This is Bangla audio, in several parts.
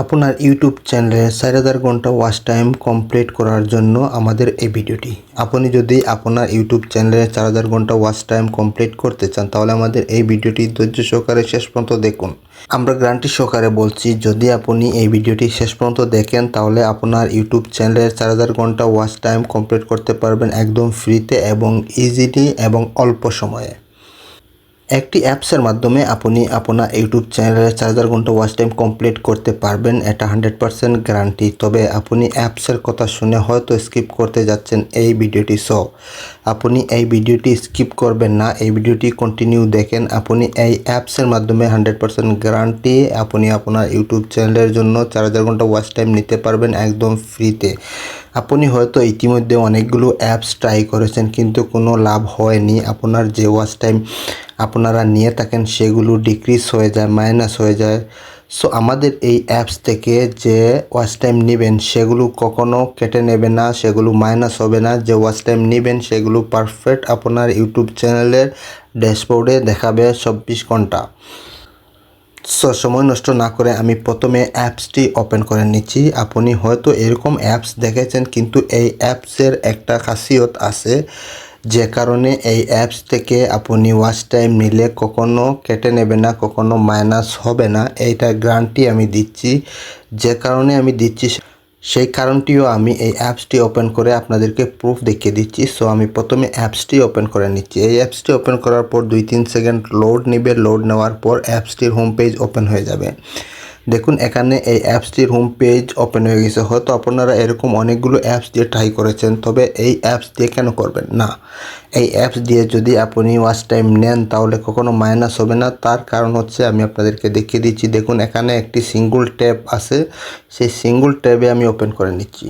আপনার ইউটিউব চ্যানেলে চার হাজার ঘণ্টা ওয়াচ টাইম কমপ্লিট করার জন্য আমাদের এই ভিডিওটি। আপনি যদি আপনার ইউটিউব চ্যানেলে চার হাজার ঘণ্টা ওয়াচ টাইম কমপ্লিট করতে চান, তাহলে আমাদের এই ভিডিওটি ধৈর্য সহকারে শেষ পর্যন্ত দেখুন। আমরা গ্রান্টি সহকারে বলছি, যদি আপনি এই ভিডিওটি শেষ পর্যন্ত দেখেন, তাহলে আপনার ইউটিউব চ্যানেলের চার হাজার ঘণ্টা ওয়াচ টাইম কমপ্লিট করতে পারবেন একদম ফ্রিতে এবং ইজিলি এবং অল্প সময়ে। একটি অ্যাপসের মাধ্যমে আপনি আপনার ইউটিউব চ্যানেলের চার হাজার ঘণ্টা ওয়াচ টাইম কমপ্লিট করতে পারবেন, এটা হান্ড্রেড পারসেন্ট গ্যারান্টি তবে আপনি অ্যাপসের কথা শুনে হয়তো স্কিপ করতে যাচ্ছেন এই ভিডিওটি সো আপনি এই ভিডিওটি স্কিপ করবেন না, এই ভিডিওটি কন্টিনিউ দেখেন। আপনি এই অ্যাপসের মাধ্যমে হান্ড্রেড পারসেন্ট গ্যারান্টি আপনি আপনার ইউটিউব চ্যানেলের জন্য চার হাজার ঘণ্টা ওয়াচ টাইম নিতে পারবেন একদম ফ্রিতে আপনি হয়তো ইতিমধ্যে অনেকগুলো অ্যাপস ট্রাই করেছেন, কিন্তু কোনো লাভ হয়নি। আপনার যে ওয়াচ টাইম আপনারা নিয়ে থাকেন, সেগুলো ডিক্রিজ হয়ে যায় মাইনাস হয়ে যায়। সো আমাদের এই অ্যাপস থেকে যে ওয়াচ টাইম নেবেন, সেগুলো কখনো কেটে নেবে না, সেগুলো মাইনাস হবে না। যে ওয়াচ টাইম নেবেন, সেগুলো পারফেক্ট আপনার ইউটিউব চ্যানেলের ড্যাশবোর্ডে দেখাবে চব্বিশ ঘণ্টা। সো সময় নষ্ট না করে আমি প্রথমে অ্যাপসটি ওপেন করে নিচ্ছি। আপনি হয়তো এরকম অ্যাপস দেখেছেন, কিন্তু এই অ্যাপসের একটা খাসিয়ত আছে। যে কারণে এই অ্যাপস থেকে আপনি ওয়াচ টাইম নিলে কখনো কেটে নেবে না, কখনো মাইনাস হবে না। এইটা গ্যারান্টি আমি দিচ্ছি। যে কারণে আমি দিচ্ছি সেই কারণটিও আমি এই অ্যাপসটি ওপেন করে আপনাদেরকে প্রুফ দেখিয়ে দিচ্ছি। সো আমি প্রথমে অ্যাপসটি ওপেন করে নিচ্ছি। এই অ্যাপসটি ওপেন করার পর দুই তিন সেকেন্ড লোড নেবে। লোড নেওয়ার পর অ্যাপসটির হোম পেজ ওপেন হয়ে যাবে। দেখুন, এখানে এই অ্যাপসটির হোম পেজ ওপেন হয়ে গেছে। হয়তো আপনারা এরকম অনেকগুলো অ্যাপস দিয়ে ট্রাই করেছেন, তবে এই অ্যাপস দিয়ে কেন করবেন? না, এই অ্যাপস দিয়ে যদি আপনি ওয়াচ টাইম নেন, তাহলে কখনো মাইনাস হবে না। তার কারণ হচ্ছে, আমি আপনাদেরকে দেখিয়ে দিচ্ছি, দেখুন, এখানে একটি সিঙ্গুল ট্যাব আছে। সেই সিঙ্গুল ট্যাবে আমি ওপেন করে নিচ্ছি।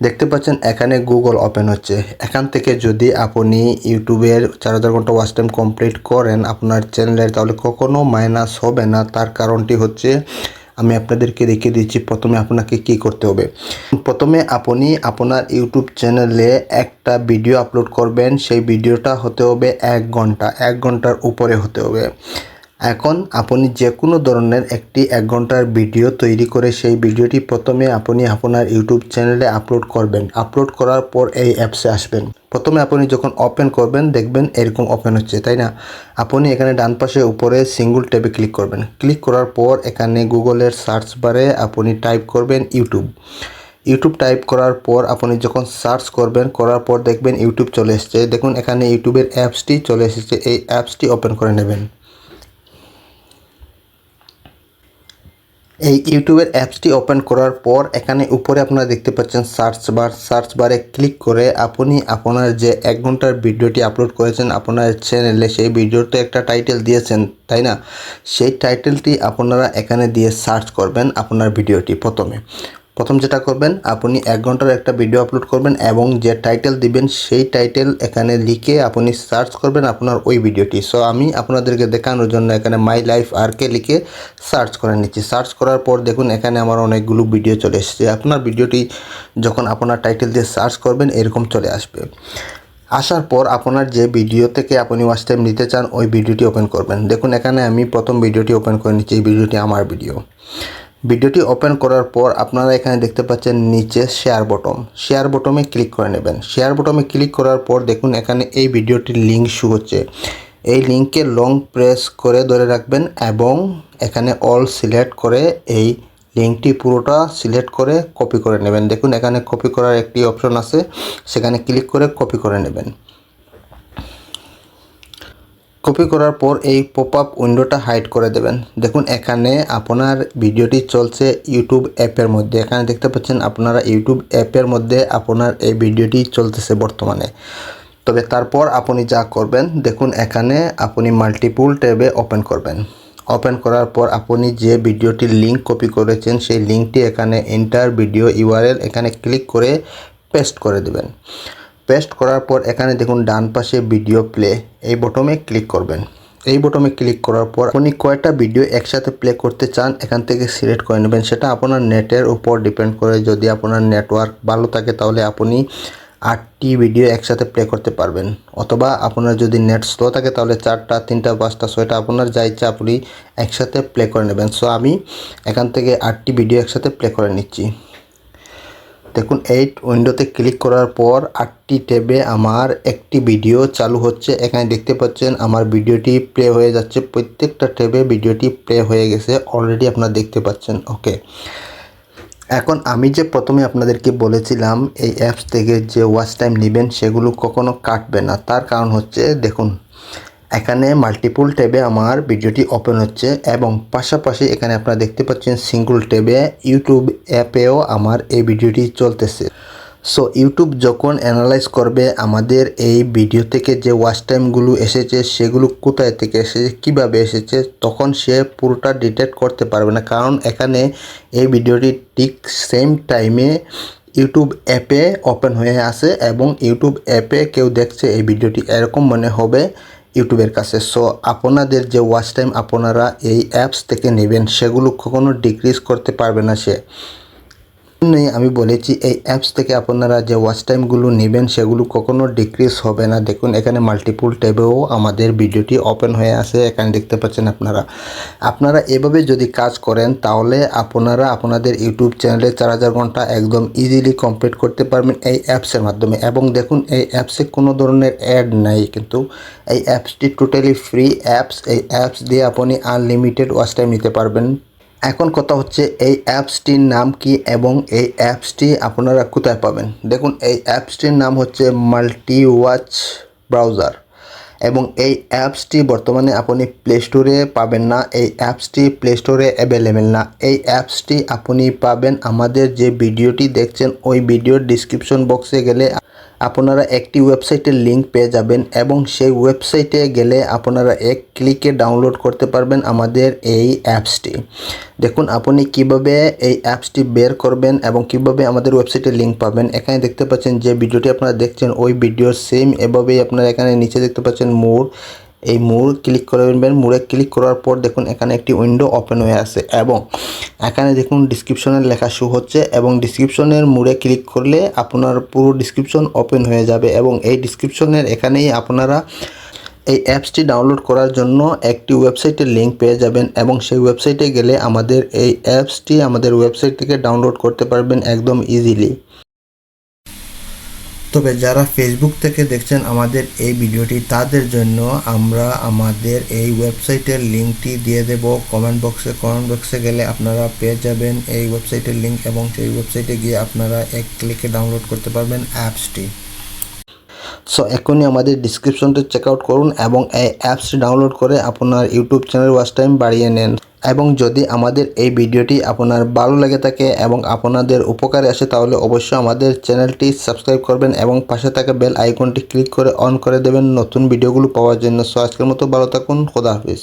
দেখতে পাচ্ছেন, এখানে গুগল ওপেন হচ্ছে। এখান থেকে যদি আপনি ইউটিউবের চার হাজার ঘণ্টা ওয়াচ টাইম কমপ্লিট করেন, আপনার চ্যানেলের তাহলে কখনো মাইনাস হবে না। তার কারণটি হচ্ছে, আমি আপনাদেরকে দেখিয়ে দিচ্ছি, প্রথমে আপনাকে কি করতে হবে। প্রথমে আপনি আপনার ইউটিউব চ্যানেলে একটা ভিডিও আপলোড করবেন। সেই ভিডিওটা হতে হবে এক ঘণ্টা। এক ঘণ্টার উপরে হতে হবে। এখন আপনি যে কোনো ধরনের একটি এক ঘণ্টার ভিডিও তৈরি করে সেই ভিডিওটি প্রথমে আপনি আপনার ইউটিউব চ্যানেলে আপলোড করবেন। আপলোড করার পর এই অ্যাপসে আসবেন। প্রথমে আপনি যখন ওপেন করবেন, দেখবেন এরকম ওপেন হচ্ছে, তাই না? আপনি এখানে ডান পাশে উপরে সিঙ্গল ট্যাবে ক্লিক করবেন। ক্লিক করার পর এখানে গুগলের সার্চ বারে আপনি টাইপ করবেন ইউটিউব। ইউটিউব টাইপ করার পর আপনি যখন সার্চ করবেন, করার পর দেখবেন ইউটিউব চলে এসছে। দেখুন, এখানে ইউটিউবের অ্যাপসটি চলে এসেছে। এই অ্যাপসটি ওপেন করে নেবেন। এই ইউটিউবের অ্যাপসটি ওপেন করার পর এখানে উপরে আপনারা দেখতে পাচ্ছেন সার্চ বার। সার্চ বারে ক্লিক করে আপনি আপনার যে এক ঘণ্টার ভিডিওটি আপলোড করেছেন আপনার চ্যানেলে, সেই ভিডিওতে একটা টাইটেল দিয়েছেন, তাই না? সেই টাইটেলটি আপনারা এখানে দিয়ে সার্চ করবেন আপনার ভিডিওটি প্রথমে। প্রথম যেটা করবেন, আপনি এক ঘণ্টার একটা ভিডিও আপলোড করবেন এবং যে টাইটেল দিবেন, সেই টাইটেল এখানে লিখে আপনি সার্চ করবেন আপনার ওই ভিডিওটি সো আমি আপনাদেরকে দেখানোর জন্য এখানে মাই লাইফ আরকে লিখে সার্চ করে নিচ্ছি। সার্চ করার পর দেখুন, এখানে আমার অনেকগুলো ভিডিও চলে এসেছে। আপনার ভিডিওটি যখন আপনার টাইটেল দিয়ে সার্চ করবেন, এরকম চলে আসবে। আসার পর আপনার যে ভিডিও থেকে আপনি ওয়াচ টাইম নিতে চান, ওই ভিডিওটি ওপেন করবেন। দেখুন, এখানে আমি প্রথম ভিডিওটি ওপেন করে নিচ্ছি, এই ভিডিওটি আমার ভিডিও ভিডিওটি ওপেন করার পর আপনারা এখানে দেখতে পাচ্ছেন নিচে শেয়ার বটম শেয়ার বটমে ক্লিক করে নেবেন। শেয়ার বটমে ক্লিক করার পর দেখুন এখানে এই ভিডিওটির লিঙ্ক শু হচ্ছে। এই লিঙ্কে লং প্রেস করে ধরে রাখবেন এবং এখানে অল সিলেক্ট করে এই লিঙ্কটি পুরোটা সিলেক্ট করে কপি করে নেবেন। দেখুন এখানে কপি করার একটি অপশন আছে। সেখানে ক্লিক করে কপি করে নেবেন। কপি করার পর এই পপ আপ উইন্ডোটা হাইড করে দেবেন। দেখুন, এখানে আপনার ভিডিওটি চলছে ইউটিউব অ্যাপের মধ্যে। এখানে দেখতে পাচ্ছেন, আপনারা ইউটিউব অ্যাপের মধ্যে আপনার এই ভিডিওটি চলতেছে বর্তমানে। তবে তারপর আপনি যা করবেন, দেখুন, এখানে আপনি মাল্টিপুল ট্যাবে ওপেন করবেন। ওপেন করার পর আপনি যে ভিডিওটির লিঙ্ক কপি করেছেন, সেই লিঙ্কটি এখানে এন্টার ভিডিও ইউআরএল এখানে ক্লিক করে পেস্ট করে দেবেন। পেস্ট করার পর এখানে দেখুন ডান পাশে ভিডিও প্লে, এই বটমে ক্লিক করবেন। এই বটমে ক্লিক করার পর আপনি কয়টা ভিডিও একসাথে প্লে করতে চান, এখান থেকে সিলেক্ট করে নেবেন। সেটা আপনার নেটের উপর ডিপেন্ড করে যদি আপনার নেটওয়ার্ক ভালো থাকে, তাহলে আপনি আটটি ভিডিও একসাথে প্লে করতে পারবেন। অথবা আপনার যদি নেট স্লো থাকে, তাহলে চারটা, তিনটা, পাঁচটা, ছয়টা, আপনার যা ইচ্ছা আপনি একসাথে প্লে করে নেবেন। সো আমি এখান থেকে আটটি ভিডিও একসাথে প্লে করে নিচ্ছি। দেখুন এইট উইন্ডোতে ক্লিক করার পর আটটি ট্যাবে আমার একটি ভিডিও চালু হচ্ছে। এখানে দেখতে পাচ্ছেন, আমার ভিডিওটি প্লে হয়ে যাচ্ছে। প্রত্যেকটা ট্যাবে ভিডিওটি প্লে হয়ে গেছে। অলরেডি আপনারা দেখতে পাচ্ছেন ওকে এখন আমি যে প্রথমে আপনাদেরকে বলেছিলাম, এই অ্যাপস থেকে যে ওয়াচ টাইম নেবেন, সেগুলো কখনো কাটবে না। তার কারণ হচ্ছে, দেখুন এখানে মাল্টিপুল ট্যাবে আমার ভিডিওটি ওপেন হচ্ছে এবং পাশাপাশি এখানে আপনারা দেখতে পাচ্ছেন সিঙ্গল ট্যাবে ইউটিউব অ্যাপেও আমার এই ভিডিওটি চলতেছে। সো ইউটিউব যখন অ্যানালাইজ করবে আমাদের এই ভিডিও থেকে যে ওয়াচ টাইমগুলো এসেছে, সেগুলো কোথায় থেকে এসেছে, কীভাবে এসেছে, তখন সে পুরোটা ডিটেক্ট করতে পারবে না। কারণ এখানে এই ভিডিওটি ঠিক সেম টাইমে ইউটিউব অ্যাপে ওপেন হয়ে আছে এবং ইউটিউব অ্যাপে কেউ দেখছে এই ভিডিওটি, এরকম মনে হবে। ইউটিউবের কাছে। সো আপনাদের যে ওয়াচ টাইম আপনারা এই অ্যাপস থেকে নেবেন, সেগুলো কখনো ডিক্রিজ করতে পারবে না সে। জন্যই আমি বলেছি, এই অ্যাপস থেকে আপনারা যে ওয়াচ টাইমগুলো নেবেন, সেগুলো কখনো ডিক্রিজ হবে না। দেখুন, এখানে মাল্টিপুল ট্যাবেও আমাদের ভিডিওটি ওপেন হয়ে আছে, এখানে দেখতে পাচ্ছেন আপনারা। আপনারা এভাবে যদি কাজ করেন, তাহলে আপনারা আপনাদের ইউটিউব চ্যানেলে চার হাজার ঘণ্টা একদম ইজিলি কমপ্লিট করতে পারবেন এই অ্যাপসের মাধ্যমে। এবং দেখুন, এই অ্যাপসে কোনো ধরনের অ্যাড নাই, কিন্তু এই অ্যাপসটি টোটালি ফ্রি অ্যাপস এই অ্যাপস দিয়ে আপনি আনলিমিটেড ওয়াচ টাইম নিতে পারবেন। এখন কথা হচ্ছে এই অ্যাপসটির নাম কি এবং এই অ্যাপসটি আপনারা কোথায় পাবেন? দেখুন, এই অ্যাপসটির নাম হচ্ছে মাল্টি ওয়াচ ব্রাউজার এবং এই অ্যাপসটি বর্তমানে আপনি প্লে স্টোরে পাবেন না, এই অ্যাপসটি প্লে স্টোরে অ্যাভেলেবেল না। এই অ্যাপসটি আপনি পাবেন আমাদের যে ভিডিওটি দেখছেন, ওই ভিডিওর ডিসক্রিপশন বক্সে গেলে আপনারা একটি ওয়েবসাইটের লিঙ্ক পেয়ে যাবেন এবং সেই ওয়েবসাইটে গেলে আপনারা এক ক্লিকে ডাউনলোড করতে পারবেন আমাদের এই অ্যাপসটি। দেখুন, আপনি কীভাবে এই অ্যাপসটি বের করবেন এবং কীভাবে আমাদের ওয়েবসাইটে লিঙ্ক পাবেন। এখানে দেখতে পাচ্ছেন যে ভিডিওটি আপনারা দেখছেন, ওই ভিডিওর সেম এভাবেই আপনারা এখানে নিচে দেখতে পাচ্ছেন মোর এই মোড় ক্লিক করবেন মোড়ে ক্লিক করার পর দেখুন এখানে একটি উইন্ডো ওপেন হয়ে আছে এবং এখানে দেখুন ডিসক্রিপশনের লেখা শো হচ্ছে এবং ডিসক্রিপশনের মোড়ে ক্লিক করলে আপনার পুরো ডিসক্রিপশন ওপেন হয়ে যাবে এবং এই ডিসক্রিপশনের এখানেই আপনারা এই অ্যাপসটি ডাউনলোড করার জন্য একটি ওয়েবসাইটের লিঙ্ক পেয়ে যাবেন এবং সেই ওয়েবসাইটে গেলে আমাদের এই অ্যাপসটি আমাদের ওয়েবসাইট থেকে ডাউনলোড করতে পারবেন একদম ইজিলি তবে যারা ফেসবুক থেকে দেখছেন আমাদের এই ভিডিওটি, তাদের জন্য আমরা আমাদের এই ওয়েবসাইটের লিঙ্কটি দিয়ে দেব। কমেন্ট বক্সে কমেন্ট বক্সে গেলে আপনারা পেয়ে যাবেন এই ওয়েবসাইটের লিঙ্ক এবং সেই ওয়েবসাইটে গিয়ে আপনারা এক ক্লিকে ডাউনলোড করতে পারবেন অ্যাপসটি সো এখনই আমাদের ডিসক্রিপশনটি চেক আউট করুন এবং এই অ্যাপসটি ডাউনলোড করে আপনার ইউটিউব চ্যানেল ওয়াচ টাইম বাড়িয়ে নেন। এবং যদি আমাদের এই ভিডিওটি আপনার ভালো লেগে থাকে এবং আপনাদের উপকারে আসে, তাহলে অবশ্যই আমাদের চ্যানেলটি সাবস্ক্রাইব করবেন এবং পাশে থাকা বেল আইকনটি ক্লিক করে অন করে দেবেন নতুন ভিডিওগুলো পাওয়ার জন্য। সো আজকের মতো ভালো থাকুন, খোদা হাফিজ।